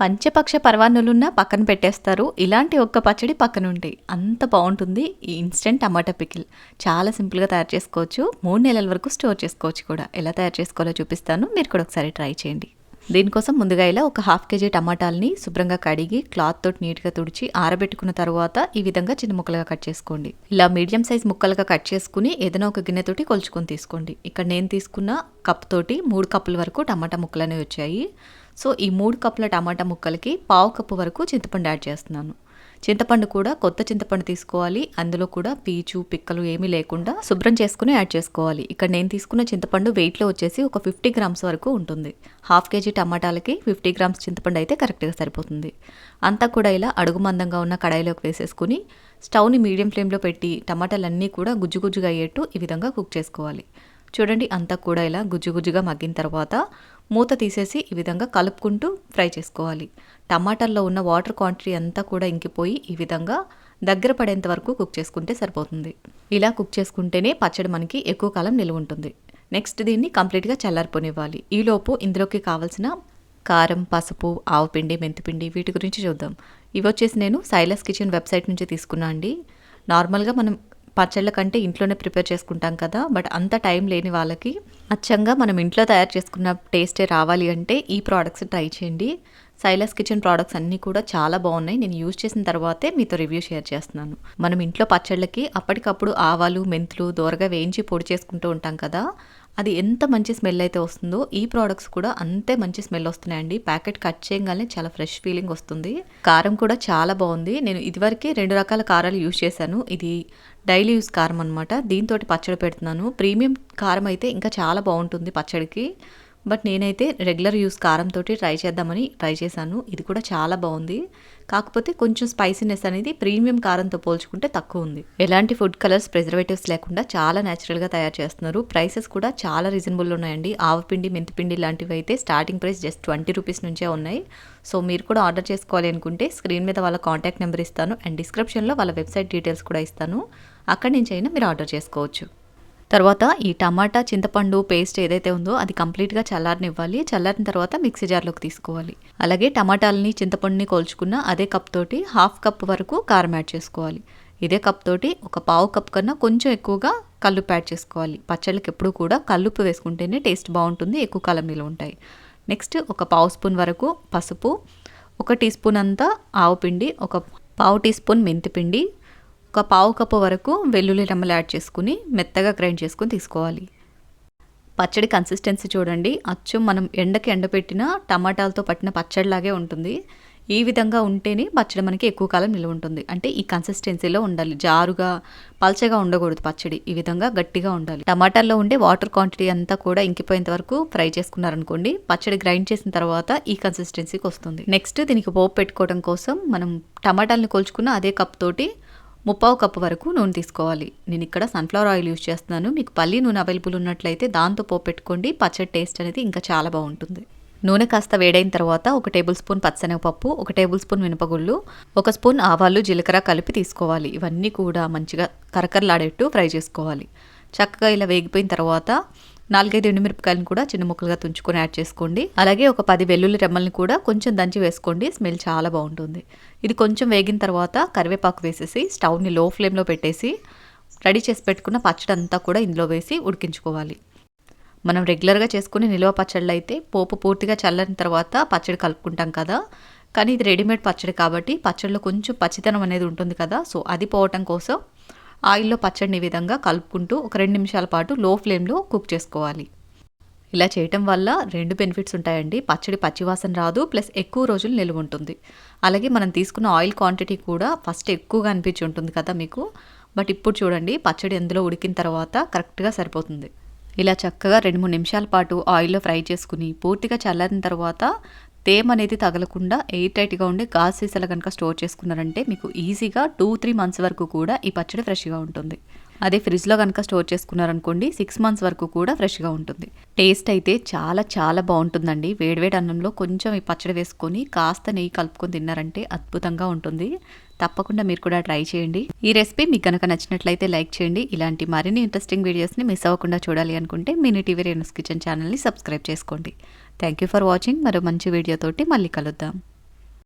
పంచపక్ష పర్వాణులున్నా పక్కన పెట్టేస్తారు. ఇలాంటి ఒక్క పచ్చడి పక్కన ఉంటాయి అంత బాగుంటుంది ఈ ఇన్స్టెంట్ టమాటా పికిల్. చాలా సింపుల్గా తయారు చేసుకోవచ్చు. మూడు నెలల వరకు స్టోర్ చేసుకోవచ్చు కూడా. ఎలా తయారు చేసుకోవాలో చూపిస్తాను. మీరు కూడా ఒకసారి ట్రై చేయండి. దీనికోసం ముందుగా ఇలా ఒక హాఫ్ కేజీ టమాటాలని శుభ్రంగా కడిగి క్లాత్ తోటి నీట్గా తుడిచి ఆరబెట్టుకున్న తర్వాత ఈ విధంగా చిన్న ముక్కలుగా కట్ చేసుకోండి. ఇలా మీడియం సైజ్ ముక్కలుగా కట్ చేసుకుని ఏదైనా ఒక గిన్నెతోటి కొలుచుకొని తీసుకోండి. ఇక్కడ నేను తీసుకున్న కప్ తోటి మూడు కప్పుల వరకు టమాటా ముక్కలు అనేవి వచ్చాయి. సో ఈ మూడు కప్పుల టమాటా ముక్కలకి పావు కప్పు వరకు చింతపండు యాడ్ చేస్తున్నాను. చింతపండు కూడా కొత్త చింతపండు తీసుకోవాలి. అందులో కూడా పీచు పిక్కలు ఏమీ లేకుండా శుభ్రం చేసుకుని యాడ్ చేసుకోవాలి. ఇక్కడ నేను తీసుకున్న చింతపండు వెయిట్లో వచ్చేసి ఒక ఫిఫ్టీ గ్రామ్స్ వరకు ఉంటుంది. హాఫ్ కేజీ టమాటాలకి ఫిఫ్టీ గ్రామ్స్ చింతపండు అయితే కరెక్ట్గా సరిపోతుంది. అంతా కూడా ఇలా అడుగు మందంగా ఉన్న కడాయిలోకి వేసేసుకుని స్టవ్ని మీడియం ఫ్లేమ్లో పెట్టి టమాటాలన్నీ కూడా గుజ్జు గుజ్జుగా అయ్యేట్టు ఈ విధంగా కుక్ చేసుకోవాలి. చూడండి అంతా కూడా ఇలా గుజ్జు గుజ్జుగా మగ్గిన తర్వాత మూత తీసేసి ఈ విధంగా కలుపుకుంటూ ఫ్రై చేసుకోవాలి. టమాటాల్లో ఉన్న వాటర్ క్వాంటిటీ అంతా కూడా ఇంకిపోయి ఈ విధంగా దగ్గర పడేంత వరకు కుక్ చేసుకుంటే సరిపోతుంది. ఇలా కుక్ చేసుకుంటేనే పచ్చడి మనకి ఎక్కువ కాలం నిలువ ఉంటుంది. నెక్స్ట్ దీన్ని కంప్లీట్గా చల్లారిపోనివ్వాలి. ఈలోపు ఇందులోకి కావాల్సిన కారం పసుపు ఆవుపిండి మెంతిపిండి వీటి గురించి చూద్దాం. ఇవి వచ్చేసి నేను సైలస్ కిచెన్ వెబ్సైట్ నుంచి తీసుకున్నా అండి. నార్మల్గా మనం పచ్చళ్ళ కంటే ఇంట్లోనే ప్రిపేర్ చేసుకుంటాం కదా బట్ అంత టైం లేని వాళ్ళకి అచ్చంగా మనం ఇంట్లో తయారు చేసుకున్న టేస్టే రావాలి అంటే ఈ ప్రోడక్ట్స్ ట్రై చేయండి. సైలస్ కిచెన్ ప్రోడక్ట్స్ అన్నీ కూడా చాలా బాగున్నాయి. నేను యూజ్ చేసిన తర్వాతే మీతో రివ్యూ షేర్ చేస్తున్నాను. మనం ఇంట్లో పచ్చళ్ళకి అప్పటికప్పుడు ఆవాలు మెంతులు దోరగా వేయించి పొడి చేసుకుంటూ ఉంటాం కదా అది ఎంత మంచి స్మెల్ అయితే వస్తుందో ఈ ప్రోడక్ట్స్ కూడా అంతే మంచి స్మెల్ వస్తున్నాయండి. ప్యాకెట్ కట్ చేయగానే చాలా ఫ్రెష్ ఫీలింగ్ వస్తుంది. కారం కూడా చాలా బాగుంది. నేను ఇదివరకే రెండు రకాల కారాలు యూజ్ చేశాను. ఇది డైలీ యూస్ కారం అనమాట దీంతో పచ్చడి పెడుతున్నాను. ప్రీమియం కారం అయితే ఇంకా చాలా బాగుంటుంది పచ్చడికి. బట్ నేనైతే రెగ్యులర్ యూస్ కారంతో ట్రై చేద్దామని ట్రై చేశాను. ఇది కూడా చాలా బాగుంది. కాకపోతే కొంచెం స్పైసీనెస్ అనేది ప్రీమియం కారంతో పోల్చుకుంటే తక్కువ ఉంది. ఎలాంటి ఫుడ్ కలర్స్ ప్రిజర్వేటివ్స్ లేకుండా చాలా న్యాచురల్గా తయారు చేస్తున్నారు. ప్రైసెస్ కూడా చాలా రీజనబుల్ ఉన్నాయండి. ఆవపిండి మెంతిపిండి లాంటివి అయితే starting price just twenty rupees నుంచే ఉన్నాయి. సో మీరు కూడా ఆర్డర్ చేసుకోవాలి అనుకుంటే స్క్రీన్ మీద వాళ్ళ కాంటాక్ట్ నెంబర్ ఇస్తాను. అండ్ డిస్క్రిప్షన్లో వాళ్ళ వెబ్సైట్ డీటెయిల్స్ కూడా ఇస్తాను. అక్కడి నుంచి అయినా మీరు ఆర్డర్ చేసుకోవచ్చు. తర్వాత ఈ టమాటా చింతపండు పేస్ట్ ఏదైతే ఉందో అది కంప్లీట్గా చల్లారనివ్వాలి. చల్లారిన తర్వాత మిక్సీ జార్లోకి తీసుకోవాలి. అలాగే టమాటాలని చింతపండుని కోల్చుకున్న అదే కప్ తోటి హాఫ్ కప్ వరకు కారం యాడ్ చేసుకోవాలి. ఇదే కప్ తోటి ఒక పావు కప్ కన్నా కొంచెం ఎక్కువగా కల్లుపు యాడ్ చేసుకోవాలి. పచ్చళ్ళకి ఎప్పుడు కూడా కల్లుప్పు వేసుకుంటేనే టేస్ట్ బాగుంటుంది ఎక్కువ కాలం నిలువ ఉంటాయి. నెక్స్ట్ ఒక పావు స్పూన్ వరకు పసుపు ఒక టీ స్పూన్ అంతా ఆవు పిండి ఒక పావు టీ స్పూన్ మెంతిపిండి ఒక పావు కప్పు వరకు వెల్లుల్లి రెమ్మలు యాడ్ చేసుకుని మెత్తగా గ్రైండ్ చేసుకుని తీసుకోవాలి. పచ్చడి కన్సిస్టెన్సీ చూడండి. అచ్చం మనం ఎండకి ఎండపెట్టిన టమాటాలతో పట్టిన పచ్చడిలాగే ఉంటుంది. ఈ విధంగా ఉంటేనే పచ్చడి మనకి ఎక్కువ కాలం నిల్వ ఉంటుంది. అంటే ఈ కన్సిస్టెన్సీలో ఉండాలి. జారుగా పల్చగా ఉండకూడదు పచ్చడి. ఈ విధంగా గట్టిగా ఉండాలి. టమాటాల్లో ఉండే వాటర్ క్వాంటిటీ అంతా కూడా ఇంకిపోయేంత వరకు ఫ్రై చేసుకున్నారనుకోండి పచ్చడి గ్రైండ్ చేసిన తర్వాత ఈ కన్సిస్టెన్సీకి వస్తుంది. నెక్స్ట్ దీనికి పోపు పెట్టుకోవడం కోసం మనం టమాటాలను కోల్చుకున్న అదే కప్ తోటి ముప్పావు కప్పు వరకు నూనె తీసుకోవాలి. నేను ఇక్కడ సన్ఫ్లవర్ ఆయిల్ యూజ్ చేస్తున్నాను. మీకు పల్లి నూనె అవైలబుల్ ఉన్నట్లయితే దాంతో పోపెట్టుకోండి పచ్చడి టేస్ట్ అనేది ఇంకా చాలా బాగుంటుంది. నూనె కాస్త వేడైన తర్వాత ఒక టేబుల్ స్పూన్ పచ్చనగపప్పు ఒక టేబుల్ స్పూన్ మినపగుళ్ళు ఒక స్పూన్ ఆవాలు జీలకర్ర కలిపి తీసుకోవాలి. ఇవన్నీ కూడా మంచిగా కరకరలాడేట్టు ఫ్రై చేసుకోవాలి. చక్కగా ఇలా వేగిపోయిన తర్వాత నాలుగైదు ఎండుమిరపకాయలను కూడా చిన్న ముక్కలుగా తుంచుకొని యాడ్ చేసుకోండి. అలాగే ఒక పది వెల్లుల్లి రెమ్మల్ని కూడా కొంచెం దంచి వేసుకోండి. స్మెల్ చాలా బాగుంటుంది. ఇది కొంచెం వేగిన తర్వాత కరివేపాకు వేసేసి స్టవ్ని లో ఫ్లేమ్లో పెట్టేసి రెడీ చేసి పెట్టుకున్న పచ్చడి అంతా కూడా ఇందులో వేసి ఉడికించుకోవాలి. మనం రెగ్యులర్గా చేసుకునే నిల్వ పచ్చళ్ళు అయితే పోపు పూర్తిగా చల్లని తర్వాత పచ్చడి కలుపుకుంటాం కదా. కానీ ఇది రెడీమేడ్ పచ్చడి కాబట్టి పచ్చడిలో కొంచెం పచ్చితనం అనేది ఉంటుంది కదా. సో అది పోవటం కోసం ఆయిల్లో పచ్చడిని విధంగా కలుపుకుంటూ ఒక రెండు నిమిషాల పాటు లో ఫ్లేమ్లో కుక్ చేసుకోవాలి. ఇలా చేయటం వల్ల రెండు బెనిఫిట్స్ ఉంటాయండి. పచ్చడి పచ్చివాసన రాదు ప్లస్ ఎక్కువ రోజులు నిలువ ఉంటుంది. అలాగే మనం తీసుకున్న ఆయిల్ క్వాంటిటీ కూడా ఫస్ట్ ఎక్కువగా అనిపించి ఉంటుంది కదా మీకు? బట్ ఇప్పుడు చూడండి పచ్చడి ఎందులో ఉడికిన తర్వాత కరెక్ట్గా సరిపోతుంది. ఇలా చక్కగా రెండు మూడు నిమిషాల పాటు ఆయిల్లో ఫ్రై చేసుకుని పూర్తిగా చల్లారిన తర్వాత తేమ అనేది తగలకుండా ఎయిర్ టైట్గా ఉండే గాజ్ సీసాలు కనుక స్టోర్ చేసుకున్నారంటే మీకు ఈజీగా టూ త్రీ మంత్స్ వరకు కూడా ఈ పచ్చడి ఫ్రెష్గా ఉంటుంది. అదే ఫ్రిడ్జ్లో కనుక స్టోర్ చేసుకున్నారనుకోండి సిక్స్ మంత్స్ వరకు కూడా ఫ్రెష్గా ఉంటుంది. టేస్ట్ అయితే చాలా చాలా బాగుంటుందండి. వేడివేడి అన్నంలో కొంచెం ఈ పచ్చడి వేసుకొని కాస్త నెయ్యి కలుపుకొని తిన్నారంటే అద్భుతంగా ఉంటుంది. తప్పకుండా మీరు కూడా ట్రై చేయండి. ఈ రెసిపీ మీకు కనుక నచ్చినట్లయితే లైక్ చేయండి. ఇలాంటి మరిన్ని ఇంట్రెస్టింగ్ వీడియోస్ని మిస్ అవ్వకుండా చూడాలి అనుకుంటే మినీ టీవీ రేణుస్ కిచెన్ ఛానల్ని సబ్స్క్రైబ్ చేసుకోండి. Thank you for watching. మరో మంచి వీడియోతోటి మళ్ళీ కలుద్దాం.